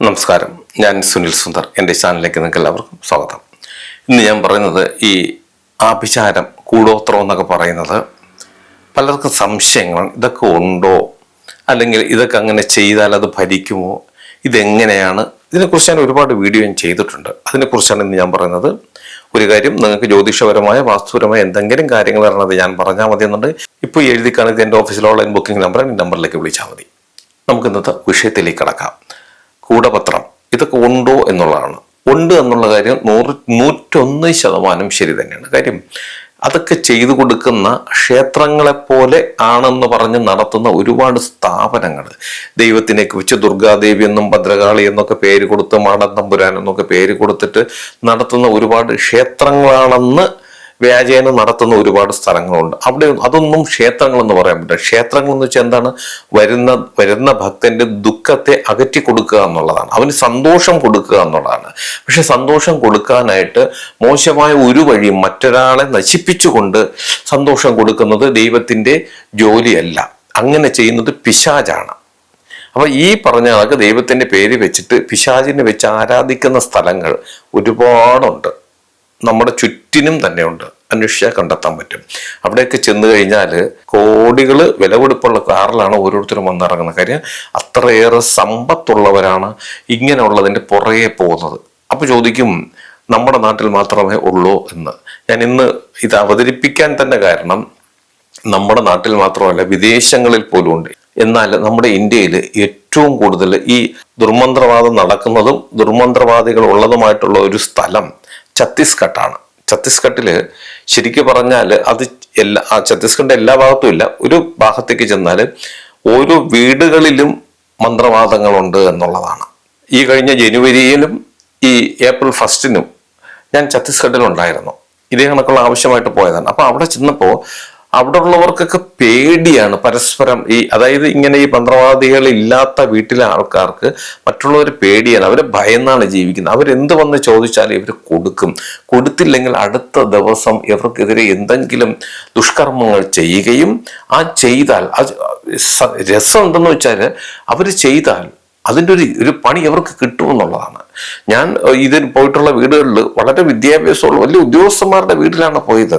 നമസ്കാരം. ഞാൻ സുനിൽ സുന്ദർ. എന്റെ ചാനലിലേക്ക് നിങ്ങൾക്ക് എല്ലാവർക്കും സ്വാഗതം. ഇന്ന് ഞാൻ പറയുന്നത് ഈ ആഭിചാരം കൂടോത്രം എന്നൊക്കെ പറയുന്നത് പലർക്കും സംശയങ്ങളാണ്. ഇതൊക്കെ ഉണ്ടോ? അല്ലെങ്കിൽ ഇതൊക്കെ അങ്ങനെ ചെയ്താൽ അത് ഭരിക്കുമോ? ഇതെങ്ങനെയാണ്? ഇതിനെക്കുറിച്ച് ഞാൻ ഒരുപാട് വീഡിയോ ഞാൻ ചെയ്തിട്ടുണ്ട്. അതിനെക്കുറിച്ചാണ് ഇന്ന് ഞാൻ പറയുന്നത്. ഒരു കാര്യം നിങ്ങൾക്ക് ജ്യോതിഷപരമായ വാസ്തുപരമായ എന്തെങ്കിലും കാര്യങ്ങൾ അറിയണത് ഞാൻ പറഞ്ഞാൽ മതി എന്നുണ്ട്. ഇപ്പോൾ എഴുതി കാണിക്കുന്ന എന്റെ ഓഫീസിൽ ഓൺലൈൻ ബുക്കിംഗ് നമ്പർ ഈ നമ്പറിലേക്ക് വിളിച്ചാൽ മതി. നമുക്ക് ഇന്നത്തെ വിഷയത്തിലേക്ക് കടക്കാം. കൂടപത്രം. ഇതൊക്കെ ഉണ്ടോ എന്നുള്ളതാണ്. ഉണ്ട് എന്നുള്ള കാര്യം നൂറ് നൂറ്റൊന്ന് ശതമാനം ശരി തന്നെയാണ്. കാര്യം അതൊക്കെ ചെയ്തു കൊടുക്കുന്ന ക്ഷേത്രങ്ങളെ പോലെ ആണെന്ന് പറഞ്ഞ് നടത്തുന്ന ഒരുപാട് സ്ഥാപനങ്ങൾ. ദൈവത്തിനെ വെച്ച് ദുർഗാദേവി എന്നും ഭദ്രകാളി എന്നൊക്കെ പേര് കൊടുത്ത് മാടത്തമ്പുരാൻ എന്നൊക്കെ പേര് കൊടുത്തിട്ട് നടത്തുന്ന ഒരുപാട് ക്ഷേത്രങ്ങളാണെന്ന് വ്യാജേന നടത്തുന്ന ഒരുപാട് സ്ഥലങ്ങളുണ്ട്. അവിടെ അതൊന്നും ക്ഷേത്രങ്ങൾ എന്ന് പറയാൻ പറ്റില്ല. ക്ഷേത്രങ്ങൾ എന്ന് വെച്ചാൽ എന്താണ്? വരുന്ന വരുന്ന ഭക്തന്റെ ദുഃഖത്തെ അകറ്റി കൊടുക്കുക എന്നുള്ളതാണ്. അവന് സന്തോഷം കൊടുക്കുക എന്നുള്ളതാണ്. പക്ഷെ സന്തോഷം കൊടുക്കാനായിട്ട് മോശമായ ഒരു വഴി മറ്റൊരാളെ നശിപ്പിച്ചുകൊണ്ട് സന്തോഷം കൊടുക്കുന്നത് ദൈവത്തിന്റെ ജോലിയല്ല. അങ്ങനെ ചെയ്യുന്നത് പിശാചാണ്. അപ്പൊ ഈ പറഞ്ഞ ആൾക്ക് ദൈവത്തിന്റെ പേര് വെച്ചിട്ട് പിശാചിനെ വെച്ച് ആരാധിക്കുന്ന സ്ഥലങ്ങൾ ഒരുപാടുണ്ട്. നമ്മുടെ ചുറ്റിനും തന്നെയുണ്ട്. അന്വേഷിച്ചാൽ കണ്ടെത്താൻ പറ്റും. അവിടെയൊക്കെ ചെന്ന് കഴിഞ്ഞാൽ കോടികൾ വില കൊടുപ്പുള്ള കാറിലാണ് ഓരോരുത്തരും വന്നിറങ്ങുന്നത്. കാര്യം അത്രയേറെ സമ്പത്തുള്ളവരാണ് ഇങ്ങനെയുള്ളതിന്റെ പുറകെ പോകുന്നത്. അപ്പോൾ ചോദിക്കും നമ്മുടെ നാട്ടിൽ മാത്രമേ ഉള്ളൂ എന്ന്. ഞാൻ ഇന്ന് ഇത് അവതരിപ്പിക്കാൻ തന്നെ കാരണം നമ്മുടെ നാട്ടിൽ മാത്രമല്ല വിദേശങ്ങളിൽ പോലും ഉണ്ട്. എന്നാൽ നമ്മുടെ ഇന്ത്യയിൽ ഏറ്റവും കൂടുതൽ ഈ ദുർമന്ത്രവാദം നടക്കുന്നതും ദുർമന്ത്രവാദികൾ ഉള്ളതുമായിട്ടുള്ള ഒരു സ്ഥലം ഛത്തീസ്ഗഡാണ് ഛത്തീസ്ഗഡിൽ ശരിക്കും പറഞ്ഞാൽ അത് എല്ലാ ഛത്തീസ്ഗഡിന്റെ എല്ലാ ഭാഗത്തും ഇല്ല. ഒരു ഭാഗത്തേക്ക് ചെന്നാൽ ഓരോ വീടുകളിലും മന്ത്രവാദങ്ങളുണ്ട് എന്നുള്ളതാണ്. ഈ കഴിഞ്ഞ ജനുവരിയിലും ഈ ഏപ്രിൽ ഫസ്റ്റിനും ഞാൻ ഛത്തീസ്ഗഡിലുണ്ടായിരുന്നു ഇതേ കണക്കുള്ള ആവശ്യമായിട്ട് പോയതാണ്. അപ്പൊ അവിടെ ചെന്നപ്പോൾ അവിടെ ഉള്ളവർക്കൊക്കെ പേടിയാണ്. പരസ്പരം ഈ അതായത് ഇങ്ങനെ ഈ മന്ത്രവാദികൾ ഇല്ലാത്ത വീട്ടിലെ ആൾക്കാർക്ക് മറ്റുള്ളവർ പേടിയാണ്. അവർ ഭയന്നാണ് ജീവിക്കുന്നത്. അവരെന്ത് വന്ന് ചോദിച്ചാലും ഇവർ കൊടുക്കും. കൊടുത്തില്ലെങ്കിൽ അടുത്ത ദിവസം ഇവർക്കെതിരെ എന്തെങ്കിലും ദുഷ്കർമ്മങ്ങൾ ചെയ്യുകയും ആ ചെയ്താൽ രസം എന്തെന്ന് വെച്ചാൽ അവർ ചെയ്താൽ അതിന്റെ ഒരു ഒരു പണി അവർക്ക് കിട്ടുമെന്നുള്ളതാണ്. ഞാൻ ഇതിന് പോയിട്ടുള്ള വീടുകളിൽ വളരെ വിദ്യാഭ്യാസമുള്ള വലിയ ഉദ്യോഗസ്ഥന്മാരുടെ വീട്ടിലാണ് പോയത്.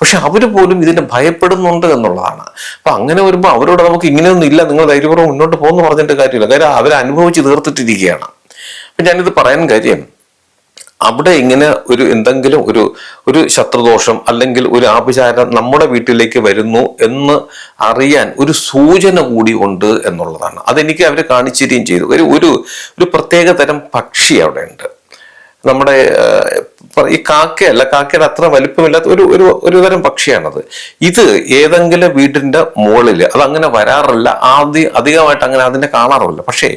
പക്ഷെ അവർ പോലും ഇതിനെ ഭയപ്പെടുന്നുണ്ട് എന്നുള്ളതാണ്. അപ്പൊ അങ്ങനെ വരുമ്പോൾ അവരോട് നമുക്ക് ഇങ്ങനെയൊന്നും ഇല്ല നിങ്ങൾ ധൈര്യപൂർവം മുന്നോട്ട് പോകുന്നു പറഞ്ഞിട്ട് കാര്യമില്ല. കാര്യം അവരനുഭവിച്ച് തീർത്തിട്ടിരിക്കുകയാണ്. അപ്പൊ ഞാനിത് പറയാൻ കാര്യം അവിടെ ഇങ്ങനെ ഒരു എന്തെങ്കിലും ഒരു ഒരു ശത്രുദോഷം അല്ലെങ്കിൽ ഒരു ആഭിചാരം നമ്മുടെ വീട്ടിലേക്ക് വരുന്നു എന്ന് അറിയാൻ ഒരു സൂചന കൂടി ഉണ്ട് എന്നുള്ളതാണ്. അതെനിക്ക് അവർ കാണിച്ചിരിക്കുകയും ചെയ്തു. ഒരു ഒരു പ്രത്യേക തരം പക്ഷി അവിടെ ഉണ്ട്. നമ്മുടെ ഈ കാക്കയല്ല കാക്കയുടെ അത്ര വലിപ്പമില്ലാത്ത ഒരു ഒരു ഒരു തരം പക്ഷിയാണത്. ഇത് ഏതെങ്കിലും വീടിന്റെ മുകളിൽ അത് അങ്ങനെ വരാറില്ല. ആദ്യം അധികമായിട്ട് അങ്ങനെ അതിനെ കാണാറില്ല പക്ഷേ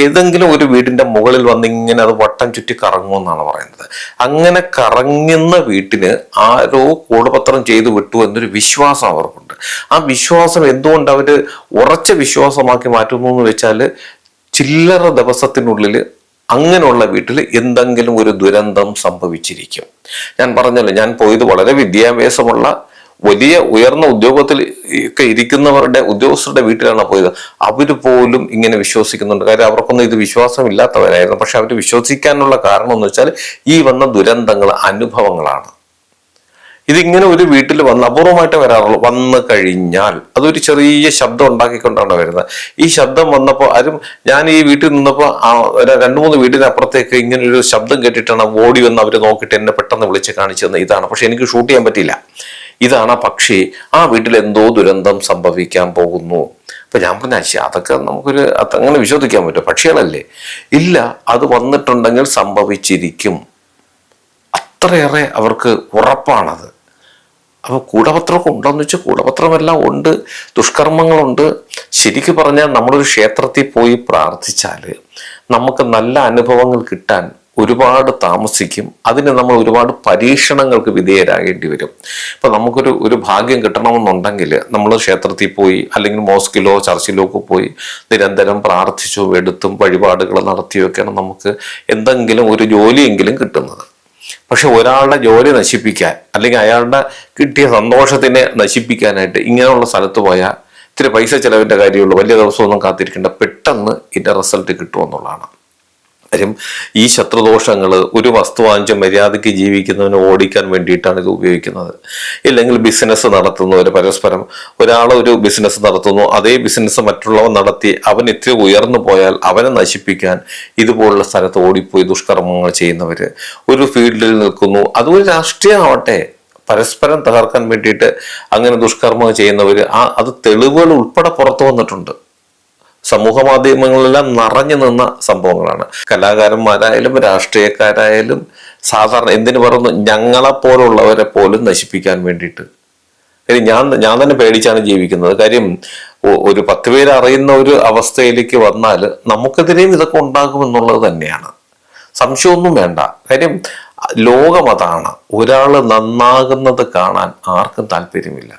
ഏതെങ്കിലും ഒരു വീടിന്റെ മുകളിൽ വന്ന് ഇങ്ങനെ അത് വട്ടം ചുറ്റി കറങ്ങുമെന്നാണ് പറയുന്നത്. അങ്ങനെ കറങ്ങുന്ന വീട്ടിന് ആരോ കൂടപത്രം ചെയ്തു വിട്ടു എന്നൊരു വിശ്വാസം അവർക്കുണ്ട്. ആ വിശ്വാസം എന്തുകൊണ്ട് അവർ ഉറച്ച വിശ്വാസമാക്കി മാറ്റുന്നു എന്ന് വെച്ചാൽ ചില്ലറ ദിവസത്തിനുള്ളിൽ അങ്ങനെയുള്ള വീട്ടിൽ എന്തെങ്കിലും ഒരു ദുരന്തം സംഭവിച്ചിരിക്കും. ഞാൻ പറഞ്ഞല്ലോ ഞാൻ പോയത് വളരെ വിദ്യാഭ്യാസമുള്ള വലിയ ഉയർന്ന ഉദ്യോഗത്തിൽ ഒക്കെ ഇരിക്കുന്നവരുടെ ഉദ്യോഗസ്ഥരുടെ വീട്ടിലാണ് പോയത്. അവർ പോലും ഇങ്ങനെ വിശ്വസിക്കുന്നുണ്ട്. കാര്യം അവർക്കൊന്നും ഇത് വിശ്വാസമില്ലാത്തവരായിരുന്നു. പക്ഷെ അവർ വിശ്വസിക്കാനുള്ള കാരണം എന്ന് വെച്ചാൽ ഈ വന്ന ദുരന്തങ്ങൾ അനുഭവങ്ങളാണ്. ഇതിങ്ങനെ ഒരു വീട്ടിൽ വന്ന് അപൂർവമായിട്ട് വരാറുള്ളൂ. വന്നു കഴിഞ്ഞാൽ അതൊരു ചെറിയ ശബ്ദം ഉണ്ടാക്കിക്കൊണ്ടാണ് വരുന്നത്. ഈ ശബ്ദം വന്നപ്പോൾ ആരും ഞാൻ ഈ വീട്ടിൽ നിന്നപ്പോൾ ആ രണ്ടു മൂന്ന് വീടിനപ്പുറത്തേക്ക് ഇങ്ങനെ ഒരു ശബ്ദം കേട്ടിട്ടാണ് ഓടി വന്ന് അവർ നോക്കിയിട്ട് എന്നെ പെട്ടെന്ന് വിളിച്ച് കാണിച്ചു തന്നെ ഇതാണ്. പക്ഷെ എനിക്ക് ഷൂട്ട് ചെയ്യാൻ പറ്റിയില്ല. ഇതാണ് ആ പക്ഷി. ആ വീട്ടിൽ എന്തോ ദുരന്തം സംഭവിക്കാൻ പോകുന്നു. അപ്പൊ ഞാൻ പറഞ്ഞ "ശ്ശെ, അതൊക്കെ നമുക്കൊരു അങ്ങനെ വിശ്വസിക്കാൻ പറ്റും. പക്ഷികളല്ലേ? ഇല്ല അത് വന്നിട്ടുണ്ടെങ്കിൽ സംഭവിച്ചിരിക്കും. അത്രയേറെ അവർക്ക് ഉറപ്പാണത്. അപ്പോൾ കൂടപത്രമൊക്കെ ഉണ്ടോയെന്ന് വെച്ചാൽ കൂടപത്രമെല്ലാം ഉണ്ട് ദുഷ്കർമ്മങ്ങളുണ്ട്. ശരിക്കും പറഞ്ഞാൽ നമ്മളൊരു ക്ഷേത്രത്തിൽ പോയി പ്രാർത്ഥിച്ചാൽ നമുക്ക് നല്ല അനുഭവങ്ങൾ കിട്ടാൻ ഒരുപാട് താമസിക്കും. അതിന് നമ്മൾ ഒരുപാട് പരീക്ഷണങ്ങൾക്ക് വിധേയരാകേണ്ടി വരും. ഇപ്പം നമുക്കൊരു ഒരു ഭാഗ്യം കിട്ടണമെന്നുണ്ടെങ്കിൽ നമ്മൾ ക്ഷേത്രത്തിൽ പോയി അല്ലെങ്കിൽ മോസ്കിലോ ചർച്ചിലോ ഒക്കെ പോയി നിരന്തരം പ്രാർത്ഥിച്ചോ എടുത്തും വഴിപാടുകൾ നടത്തിയൊക്കെയാണ് നമുക്ക് എന്തെങ്കിലും ഒരു ജോലിയെങ്കിലും കിട്ടുന്നത്. പക്ഷെ ഒരാളുടെ ജോലി നശിപ്പിക്കാൻ അല്ലെങ്കിൽ അയാളുടെ കിട്ടിയ സന്തോഷത്തിനെ നശിപ്പിക്കാനായിട്ട് ഇങ്ങനെയുള്ള സ്ഥലത്ത് പോയാൽ ഇത്തിരി പൈസ ചിലവിന്റെ കാര്യമുള്ളൂ. വലിയ ദിവസമൊന്നും കാത്തിരിക്കേണ്ട. പെട്ടെന്ന് ഇതിന്റെ റിസൾട്ട് കിട്ടുമെന്നുള്ളതാണ്. കാര്യം ഈ ശത്രുദോഷങ്ങൾ ഒരു വസ്തു വാങ്ങിച്ച മര്യാദയ്ക്ക് ജീവിക്കുന്നവന് ഓടിക്കാൻ വേണ്ടിയിട്ടാണ് ഇത് ഉപയോഗിക്കുന്നത്. ഇല്ലെങ്കിൽ ബിസിനസ് നടത്തുന്നവർ പരസ്പരം ഒരാൾ ഒരു ബിസിനസ് നടത്തുന്നു അതേ ബിസിനസ് മറ്റുള്ളവൻ നടത്തി അവൻ ഇത്തിരി ഉയർന്നു പോയാൽ അവനെ നശിപ്പിക്കാൻ ഇതുപോലുള്ള സ്ഥലത്ത് ഓടിപ്പോയി ദുഷ്കർമ്മങ്ങൾ ചെയ്യുന്നവർ ഒരു ഫീൽഡിൽ നിൽക്കുന്നു. അതൊരു രാഷ്ട്രീയമാവട്ടെ. പരസ്പരം തകർക്കാൻ വേണ്ടിയിട്ട് അങ്ങനെ ദുഷ്കർമ്മം ചെയ്യുന്നവർ ആ അത് തെളിവുകൾ ഉൾപ്പെടെ പുറത്തു വന്നിട്ടുണ്ട്. സമൂഹ മാധ്യമങ്ങളിലെല്ലാം നിറഞ്ഞു നിന്ന സംഭവങ്ങളാണ്. കലാകാരന്മാരായാലും രാഷ്ട്രീയക്കാരായാലും സാധാരണ എന്തിനു പറയുന്നു ഞങ്ങളെപ്പോലുള്ളവരെ പോലും നശിപ്പിക്കാൻ വേണ്ടിയിട്ട്. കാര്യം ഞാൻ ഞാൻ തന്നെ പേടിച്ചാണ് ജീവിക്കുന്നത്. കാര്യം ഒരു പത്ത് പേര് അറിയുന്ന ഒരു അവസ്ഥയിലേക്ക് വന്നാൽ നമുക്കെതിരെയും ഇതൊക്കെ ഉണ്ടാകുമെന്നുള്ളത് തന്നെയാണ്. സംശയമൊന്നും വേണ്ട. കാര്യം ലോകം അതാണ് ഒരാൾ നന്നാകുന്നത് കാണാൻ ആർക്കും താല്പര്യമില്ല.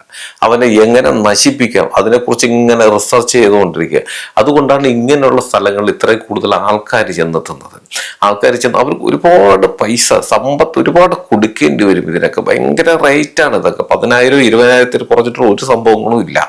അവനെ എങ്ങനെ നശിപ്പിക്കാം? അതിനെക്കുറിച്ച് ഇങ്ങനെ റിസർച്ച് ചെയ്തുകൊണ്ടിരിക്കുക. അതുകൊണ്ടാണ് ഇങ്ങനെയുള്ള സ്ഥലങ്ങളിൽ ഇത്രയും കൂടുതൽ ആൾക്കാർ ചെന്നെത്തുന്നത്. ആൾക്കാർ ചെന്ന് അവർക്ക് ഒരുപാട് പൈസ സമ്പത്ത് ഒരുപാട് കൊടുക്കേണ്ടി വരും. ഇതിനൊക്കെ ഭയങ്കര റേറ്റാണ് ഇതൊക്കെ. പതിനായിരം ഇരുപതിനായിരത്തിൽ കുറച്ചിട്ടുള്ള ഒരു സംഭവങ്ങളും ഇല്ല.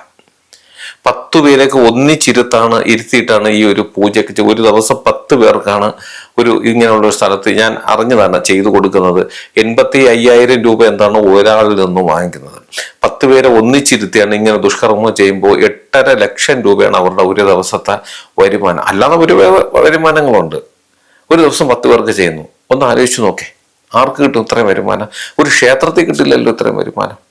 പത്തു പേരൊക്കെ ഒന്നിച്ചിരുത്താണ് ഇരുത്തിയിട്ടാണ് ഈ ഒരു പൂജയൊക്കെ ഒരു ദിവസം പത്ത് പേർക്കാണ് ഒരു ഇങ്ങനെയുള്ള ഒരു സ്ഥലത്ത് ഞാൻ അറിഞ്ഞതാണ് ചെയ്തു കൊടുക്കുന്നത്. എൺപത്തി അയ്യായിരം രൂപ എന്താണ് ഒരാളിൽ നിന്നും വാങ്ങിക്കുന്നത്. പത്ത് പേരെ ഒന്നിച്ചിരുത്തിയാണ് ഇങ്ങനെ ദുഷ്കർമ്മം ചെയ്യുമ്പോൾ എട്ടര ലക്ഷം രൂപയാണ് അവരുടെ ഒരു ദിവസത്തെ വരുമാനം. അല്ലാതെ ഒരു വരുമാനങ്ങളുണ്ട്. ഒരു ദിവസം പത്ത് പേർക്ക് ചെയ്യുന്നു. ഒന്ന് ആലോചിച്ച് നോക്കേ. ആർക്ക് കിട്ടും ഇത്രയും വരുമാനം? ഒരു ക്ഷേത്രത്തിൽ കിട്ടില്ലല്ലോ ഇത്രയും വരുമാനം.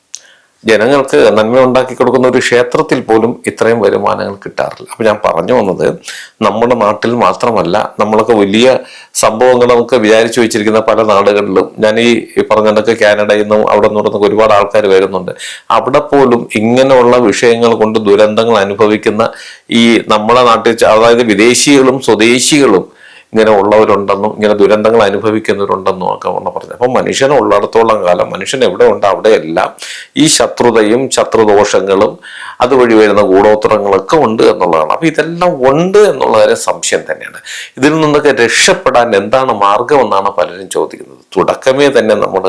ജനങ്ങൾക്ക് നന്മ ഉണ്ടാക്കി കൊടുക്കുന്ന ഒരു ക്ഷേത്രത്തിൽ പോലും ഇത്രയും വരുമാനങ്ങൾ കിട്ടാറില്ല. അപ്പം ഞാൻ പറഞ്ഞു വന്നത് നമ്മുടെ നാട്ടിൽ മാത്രമല്ല നമ്മളൊക്കെ വലിയ സംഭവങ്ങൾ നമുക്ക് വിചാരിച്ചു വെച്ചിരിക്കുന്ന പല നാടുകളിലും ഞാൻ ഈ പറഞ്ഞ കണക്ക് കാനഡയിൽ നിന്നും അവിടെ നിന്നൊക്കെ ഒരുപാട് ആൾക്കാർ വരുന്നുണ്ട്. അവിടെ പോലും ഇങ്ങനെയുള്ള വിഷയങ്ങൾ കൊണ്ട് ദുരന്തങ്ങൾ അനുഭവിക്കുന്ന ഈ നമ്മുടെ നാട്ടിൽ അതായത് വിദേശികളും സ്വദേശികളും ഇങ്ങനെ ഉള്ളവരുണ്ടെന്നും ഇങ്ങനെ ദുരന്തങ്ങൾ അനുഭവിക്കുന്നവരുണ്ടെന്നും ഒക്കെ ഉള്ള പറഞ്ഞു. അപ്പം മനുഷ്യൻ ഉള്ളിടത്തോളം കാലം മനുഷ്യൻ എവിടെ ഉണ്ട് അവിടെയെല്ലാം ഈ ശത്രുതയും ശത്രുദോഷങ്ങളും അതുവഴി വരുന്ന ഗൂഢോത്തരങ്ങളൊക്കെ ഉണ്ട് എന്നുള്ളതാണ്. അപ്പം ഇതെല്ലാം ഉണ്ട് എന്നുള്ള കാര്യം സംശയം തന്നെയാണ്. ഇതിൽ നിന്നൊക്കെ രക്ഷപ്പെടാൻ എന്താണ് മാർഗമെന്നാണ് പലരും ചോദിക്കുന്നത്. തുടക്കമേ തന്നെ നമ്മൾ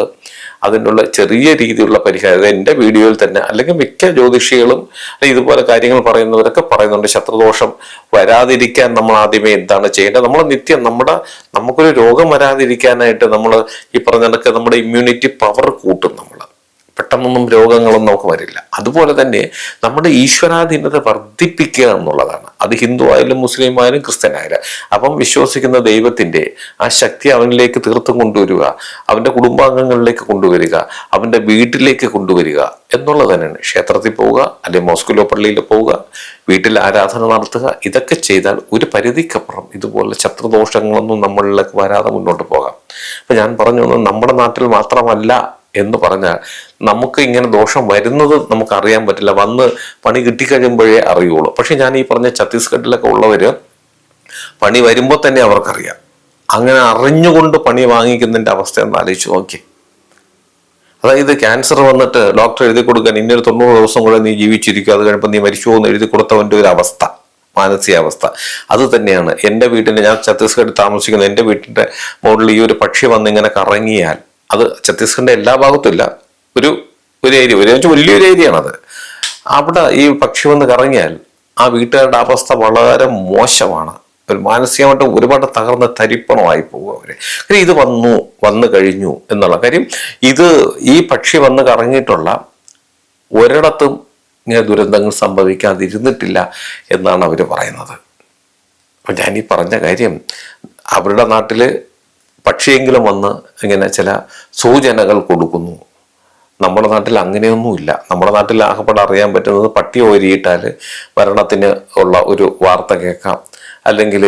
അതിനുള്ള ചെറിയ രീതിയിലുള്ള പരിഹാരം എന്റെ വീഡിയോയിൽ തന്നെ അല്ലെങ്കിൽ മിക്ക ജ്യോതിഷികളും ഇതുപോലെ കാര്യങ്ങൾ പറയുന്നവരൊക്കെ പറയുന്നുണ്ട് ശത്രുദോഷം വരാതിരിക്കാൻ നമ്മൾ ആദ്യമേ എന്താണ് ചെയ്യേണ്ടത്? നമ്മൾ നിത്യം നമ്മുടെ നമുക്കൊരു രോഗം വരാതിരിക്കാനായിട്ട് നമ്മൾ ഈ പറഞ്ഞതൊക്കെ നമ്മുടെ ഇമ്മ്യൂണിറ്റി പവർ കൂട്ടും നമ്മൾ പെട്ടെന്നൊന്നും രോഗങ്ങളൊന്നും നമുക്ക് വരില്ല. അതുപോലെ തന്നെ നമ്മുടെ ഈശ്വരാധീനത വർദ്ധിപ്പിക്കുക എന്നുള്ളതാണ്. അത് ഹിന്ദു ആയാലും മുസ്ലിം ആയാലും ക്രിസ്ത്യൻ ആയാലും അപ്പം വിശ്വസിക്കുന്ന ദൈവത്തിന്റെ ആ ശക്തി അവനിലേക്ക് തീർത്തും കൊണ്ടുവരിക അവന്റെ കുടുംബാംഗങ്ങളിലേക്ക് കൊണ്ടുവരിക അവന്റെ വീട്ടിലേക്ക് കൊണ്ടുവരിക എന്നുള്ളത് തന്നെയാണ്. ക്ഷേത്രത്തിൽ പോവുക അല്ലെങ്കിൽ മോസ്കുലോ പള്ളിയിൽ പോവുക വീട്ടിൽ ആരാധന നടത്തുക ഇതൊക്കെ ചെയ്താൽ ഒരു പരിധിക്കപ്പുറം ഇതുപോലെ ശത്രുദോഷങ്ങളൊന്നും നമ്മളിലേക്ക് വരാതെ മുന്നോട്ട് പോകാം. അപ്പൊ ഞാൻ പറഞ്ഞു നമ്മുടെ നാട്ടിൽ മാത്രമല്ല എന്ന് പറഞ്ഞാൽ നമുക്ക് ഇങ്ങനെ ദോഷം വരുന്നത് നമുക്ക് അറിയാൻ പറ്റില്ല. വന്ന് പണി കിട്ടിക്കഴിയുമ്പോഴേ അറിയുള്ളൂ. പക്ഷെ ഞാൻ ഈ പറഞ്ഞ ഛത്തീസ്ഗഡിലൊക്കെ ഉള്ളവർ പണി വരുമ്പോൾ തന്നെ അവർക്കറിയാം. അങ്ങനെ അറിഞ്ഞുകൊണ്ട് പണി വാങ്ങിക്കുന്നതിന്റെ അവസ്ഥ ഒന്ന് ആലോചിച്ച് നോക്കി. അതായത് ക്യാൻസർ വന്നിട്ട് ഡോക്ടർ എഴുതി കൊടുക്കാൻ ഇന്നൊരു തൊണ്ണൂറ് ദിവസം കൂടെ നീ ജീവിച്ചിരിക്കുക അത് കഴിയുമ്പോൾ നീ മരിച്ചു പോകുന്ന എഴുതി കൊടുത്തവന്റെ ഒരു അവസ്ഥ മാനസികാവസ്ഥ. അത് തന്നെയാണ്. എന്റെ വീട്ടിന്റെ ഞാൻ ഛത്തീസ്ഗഡിൽ താമസിക്കുന്ന എന്റെ വീട്ടിന്റെ മുകളിൽ ഈ ഒരു പക്ഷി വന്നിങ്ങനെ കറങ്ങിയാൽ അത് ഛത്തീസ്ഗഡിന്റെ എല്ലാ ഭാഗത്തും ഇല്ല. ഒരു ഒരു ഏരിയ ഒരു വലിയൊരു ഏരിയ ആണത് അവിടെ ഈ പക്ഷി വന്ന് കറങ്ങിയാൽ ആ വീട്ടുകാരുടെ അവസ്ഥ വളരെ മോശമാണ്. ഒരു മാനസികമായിട്ട് ഒരുപാട് തകർന്ന് തരിപ്പണമായി പോകും അവർ. കാര്യം ഇത് വന്നു വന്നു കഴിഞ്ഞു എന്നുള്ള കാര്യം ഇത് ഈ പക്ഷി വന്ന് കറങ്ങിയിട്ടുള്ള ഒരിടത്തും ഇങ്ങനെ ദുരന്തങ്ങൾ സംഭവിക്കാതിരുന്നിട്ടില്ല എന്നാണ് അവർ പറയുന്നത്. അപ്പം ഞാൻ ഈ പറഞ്ഞ കാര്യം അവരുടെ നാട്ടിൽ പക്ഷിയെങ്കിലും വന്ന് ഇങ്ങനെ ചില സൂചനകൾ കൊടുക്കുന്നു. നമ്മുടെ നാട്ടിൽ അങ്ങനെയൊന്നുമില്ല. നമ്മുടെ നാട്ടിൽ ആകപ്പെടെ അറിയാൻ പറ്റുന്നത് പട്ടി ഓരിയിട്ടാൽ മരണത്തിന് ഉള്ള ഒരു വാർത്ത കേൾക്കാം. അല്ലെങ്കിൽ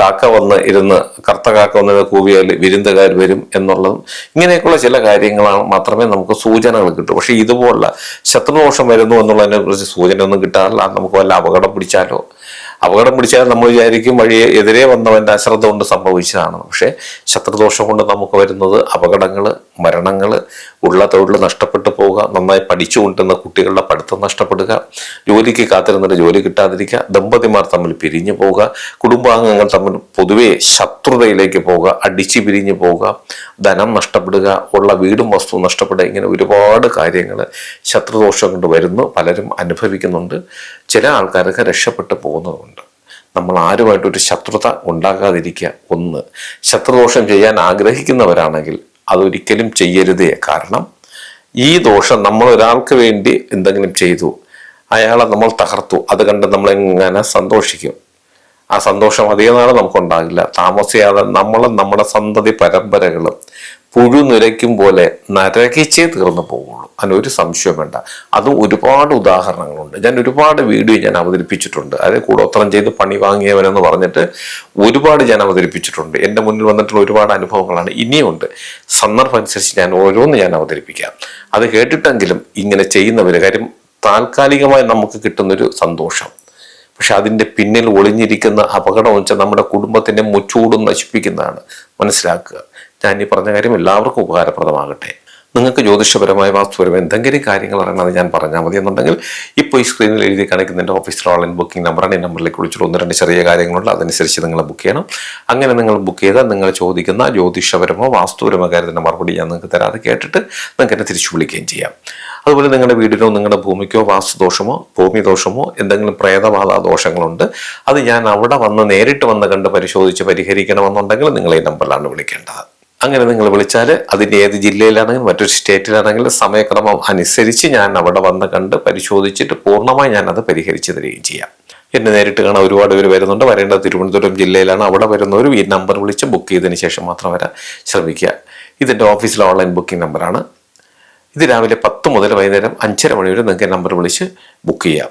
കാക്ക വന്ന് ഇരുന്ന് കറുത്ത കാക്ക വന്ന് കൂവിയാൽ വിരുന്നുകാർ വരും എന്നുള്ളതും ഇങ്ങനെയൊക്കെയുള്ള ചില കാര്യങ്ങളാണ് മാത്രമേ നമുക്ക് സൂചനകൾ കിട്ടൂ. പക്ഷേ ഇതുപോലുള്ള ശത്രുദോഷം വരുന്നു എന്നുള്ളതിനെ കുറിച്ച് സൂചന ഒന്നും കിട്ടാറില്ല. നമുക്ക് വല്ല അപകടം പിടിച്ചാലോ അപകടം പിടിച്ചാൽ നമ്മൾ വിചാരിക്കും വഴി എതിരെ വന്നവന്റെ അശ്രദ്ധ കൊണ്ട് സംഭവിച്ചതാണ്. പക്ഷേ ശത്രുദോഷം കൊണ്ട് നമുക്ക് വരുന്നത് അപകടങ്ങൾ മരണങ്ങൾ ഉള്ള തൊഴിൽ നഷ്ടപ്പെട്ടു പോവുക നന്നായി പഠിച്ചു കൊണ്ടിരുന്ന കുട്ടികളുടെ പഠിത്തം നഷ്ടപ്പെടുക ജോലിക്ക് കാത്തിരുന്നിട്ട് ജോലി കിട്ടാതിരിക്കുക ദമ്പതിമാർ തമ്മിൽ പിരിഞ്ഞു പോവുക കുടുംബാംഗങ്ങൾ തമ്മിൽ പൊതുവെ ശത്രുതയിലേക്ക് പോവുക അടിച്ചു പിരിഞ്ഞു പോവുക ധനം നഷ്ടപ്പെടുക ഉള്ള വീടും വസ്തുവും നഷ്ടപ്പെടുക ഇങ്ങനെ ഒരുപാട് കാര്യങ്ങൾ ശത്രുദോഷം കൊണ്ട് വരുന്നു പലരും അനുഭവിക്കുന്നുണ്ട്. ചില ആൾക്കാരൊക്കെ രക്ഷപ്പെട്ടു പോകുന്നതുണ്ട് നമ്മൾ ആരുമായിട്ടൊരു ശത്രുത ഉണ്ടാകാതിരിക്കുക ഒന്ന്. ശത്രുദോഷം ചെയ്യാൻ ആഗ്രഹിക്കുന്നവരാണെങ്കിൽ അതൊരിക്കലും ചെയ്യരുതേ. കാരണം ഈ ദോഷം നമ്മൾ ഒരാൾക്ക് വേണ്ടി എന്തെങ്കിലും ചെയ്തു അയാളെ നമ്മൾ തകർത്തു അത് കണ്ട് നമ്മൾ എങ്ങനെ സന്തോഷിക്കും? ആ സന്തോഷം അതേ നാൾ നമുക്കുണ്ടാകില്ല. താമസിയാതെ നമ്മളും നമ്മുടെ സന്തതി പരമ്പരകളും പുഴു നിരയ്ക്കും പോലെ നരകിച്ചേ തീർന്നു പോകുള്ളൂ. അതിനൊരു സംശയം വേണ്ട. അതും ഒരുപാട് ഉദാഹരണങ്ങളുണ്ട്. ഞാൻ ഒരുപാട് വീഡിയോ ഞാൻ അവതരിപ്പിച്ചിട്ടുണ്ട്. അതായത് കൂടോത്രം ചെയ്ത് പണി വാങ്ങിയവനെന്ന് പറഞ്ഞിട്ട് ഒരുപാട് ഞാൻ അവതരിപ്പിച്ചിട്ടുണ്ട്. എന്റെ മുന്നിൽ വന്നിട്ടുള്ള ഒരുപാട് അനുഭവങ്ങളാണ് ഇനിയുണ്ട് സന്ദർഭം അനുസരിച്ച് ഞാൻ ഓരോന്ന് ഞാൻ അവതരിപ്പിക്കാം. അത് കേട്ടിട്ടെങ്കിലും ഇങ്ങനെ ചെയ്യുന്നവർ കാര്യം താൽക്കാലികമായി നമുക്ക് കിട്ടുന്നൊരു സന്തോഷം. പക്ഷെ അതിന്റെ പിന്നിൽ ഒളിഞ്ഞിരിക്കുന്ന അപകടം വെച്ചാൽ നമ്മുടെ കുടുംബത്തിന്റെ മുച്ചൂടും നശിപ്പിക്കുന്നതാണ്. മനസ്സിലാക്കുക. ഞാൻ ഈ പറഞ്ഞ കാര്യം എല്ലാവർക്കും ഉപകാരപ്രദമാകട്ടെ. നിങ്ങൾക്ക് ജ്യോതിഷപരമായ വാസ്തുപരമായ എന്തെങ്കിലും കാര്യങ്ങൾ അറിയണമെന്ന് ഞാൻ പറഞ്ഞാൽ മതി എന്നുണ്ടെങ്കിൽ ഇപ്പോൾ ഈ സ്ക്രീനിൽ എഴുതി കാണിക്കുന്ന എന്റെ ഓഫീസിൽ ഓൺലൈൻ ബുക്കിംഗ് നമ്പറാണ് ഈ നമ്പറിലേക്ക് വിളിച്ചിട്ട് ഒന്ന് രണ്ട് ചെറിയ കാര്യങ്ങളുണ്ട്. അതനുസരിച്ച് നിങ്ങൾ ബുക്ക് ചെയ്യണം. അങ്ങനെ നിങ്ങൾ ബുക്ക് ചെയ്താൽ നിങ്ങൾ ചോദിക്കുന്ന ജ്യോതിഷപരമോ വാസ്തുപരമോ കാര്യത്തിന്റെ മറുപടി ഞാൻ നിങ്ങൾക്ക് തരാതെ കേട്ടിട്ട് നിങ്ങൾക്ക് എന്നെ തിരിച്ചു വിളിക്കുകയും ചെയ്യാം. അതുപോലെ നിങ്ങളുടെ വീടിനോ നിങ്ങളുടെ ഭൂമിക്കോ വാസ്തുദോഷമോ ഭൂമി ദോഷമോ എന്തെങ്കിലും പ്രേതബാധ ദോഷങ്ങളുണ്ട്. അത് ഞാൻ അവിടെ വന്ന് നേരിട്ട് വന്ന് കണ്ട് പരിശോധിച്ച് പരിഹരിക്കണമെന്നുണ്ടെങ്കിൽ നിങ്ങൾ ഈ നമ്പറിലാണ് വിളിക്കേണ്ടത്. അങ്ങനെ നിങ്ങൾ വിളിച്ചാൽ അതിന്റെ ഏത് ജില്ലയിലാണെങ്കിലും മറ്റൊരു സ്റ്റേറ്റിലാണെങ്കിലും സമയക്രമം അനുസരിച്ച് ഞാൻ അവിടെ വന്ന് കണ്ട് പരിശോധിച്ചിട്ട് പൂർണമായി ഞാനത് പരിഹരിച്ചു തരികയും ചെയ്യാം. എന്നെ നേരിട്ട് കാണാൻ ഒരുപാട് പേര് വരുന്നുണ്ട്. വരേണ്ടത് തിരുവനന്തപുരം ജില്ലയിലാണ്. അവിടെ വരുന്നവരും ഈ നമ്പർ വിളിച്ച് ബുക്ക് ചെയ്തതിന് ശേഷം മാത്രം വരാൻ ശ്രമിക്കുക. ഇതിന്റെ ഓഫീസിലെ ഓൺലൈൻ ബുക്കിംഗ് നമ്പറാണ്. ഇത് രാവിലെ പത്ത് മുതൽ വൈകുന്നേരം അഞ്ചര മണി വരെ നിങ്ങൾക്ക് നമ്പർ വിളിച്ച് ബുക്ക് ചെയ്യാം.